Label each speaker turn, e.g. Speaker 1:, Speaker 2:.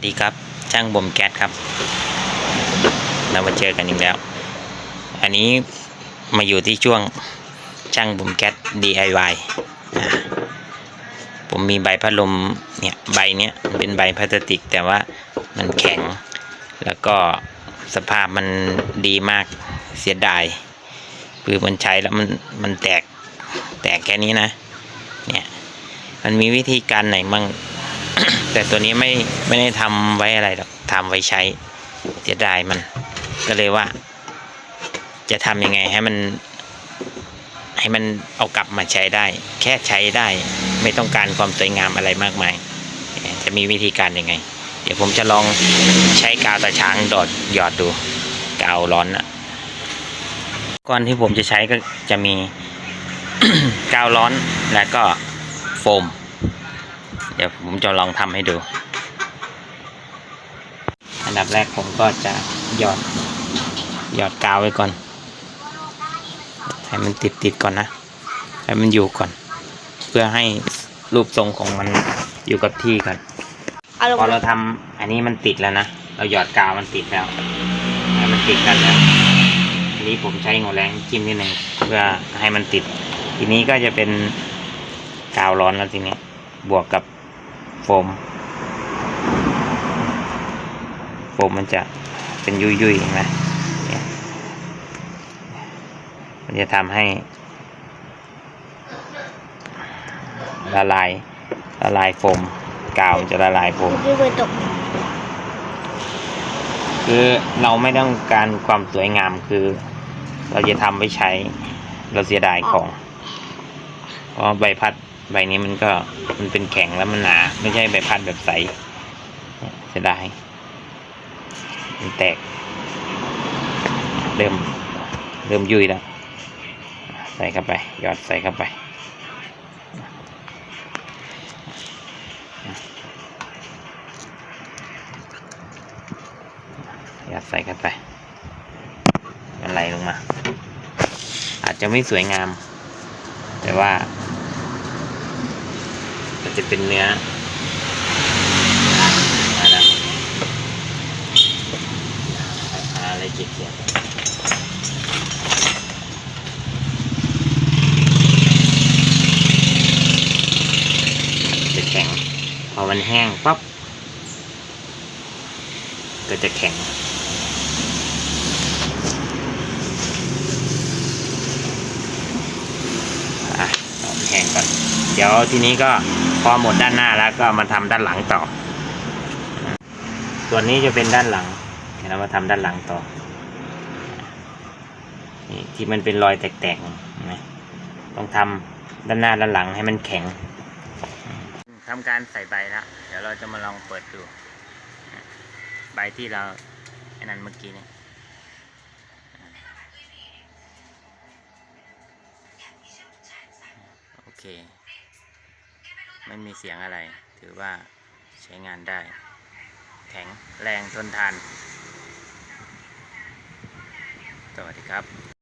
Speaker 1: สดีครับช่างบ่มแก๊สครับ เรามาเจอกันอีกแล้ว อันนี้มาอยู่ที่ช่วงช่างบ่มแก๊ส DIY ผมมีใบพัดลมเนี่ยใบเนี้ยเป็นใบพลาสติก แต่ว่ามันแข็ง แล้วก็สภาพมันดีมากเสียดายคือมันใช้แล้วมันมันแตกแตกแค่นี้นะเนี่ยมันมีวิธีการไหนมั่ง แต่ตัวนี้ไม่ไม่ได้ทำไว้อะไรหรอกทำไว้ใช้เสียดายมัน ก็เลยว่า จะทำยังไงให้มัน ให้มันเอากลับมาใช้ได้ แค่ใช้ได้ ไม่ต้องการความสวยงามอะไรมากมาย จะมีวิธีการยังไง เดี๋ยวผมจะลองใช้กาวตาช้างดอดหยอดดูกาวร้อนอะก้อนที่ผมจะใช้ก็จะมีกาวร้อนแล้วก็โฟม ดี๋ยวผมจะลองทำให้ดู อันดับแรกผมก็จะหยอดหยอดกาวไว้ก่อน ให้มันติดติดๆก่อนนะ ให้มันอยู่ก่อน เพื่อให้รูปทรงของมันอยู่กับที่ก่อน
Speaker 2: เอาลง
Speaker 1: พอ
Speaker 2: มา
Speaker 1: เราทำอันนี้มันติดแล้วนะ เราหยอดกาวมันติดแล้วให้มันติดกันแล้วทีนี้ผมใช้หัวแรงจิ้มนิดหนึ่งเพื่อให้มันติด ทีนี้ก็จะเป็นกาวร้อนแล้วทีนี้บวกกับ โฟม โฟมมันจะเป็นยุยๆเห็นไหมมันจะทำให้ละลายละลายโฟมกาวจะละลายโฟมคือเราไม่ต้องการความสวยงามคือ เราจะทำไว้ใช้เราเสียดายของเพราะใบพัด ใบนี้มันก็มันเป็นแข็งแล้วมันหนา ไม่ใช่ใบพัดแบบใสเสียดายมันแตก เริ่ม เริ่มยุ่ยแล้ว ใส่เข้าไปยอดใส่เข้าไปยัดใส่เข้าไปมันไหลลงมา อาจจะไม่สวยงาม แต่ว่า มันจะเป็นเนื้อมาแล้วอะไรเขียนๆจะแข็ง พอมันแห้งปั๊บก็จะแข็งอะแห้งก่อน เดี๋ยวทีนี้ก็ พอหมดด้านหน้าแล้วก็มาทำด้านหลังต่อ ส่วนนี้จะเป็นด้านหลังเดี๋ยวเรามาทำด้านหลังต่อนี่ที่มันเป็นรอยแตกๆนไหมต้องทำด้านหน้าด้านหลังให้มันแข็งทำการใส่ใบแล้วเดี๋ยวเราจะมาลองเปิดดูใบที่เราไอ้นั้นเมื่อกี้เนี่ยโอเค ไม่มีเสียงอะไร ถือว่าใช้งานได้ แข็งแรงทนทาน สวัสดีครับ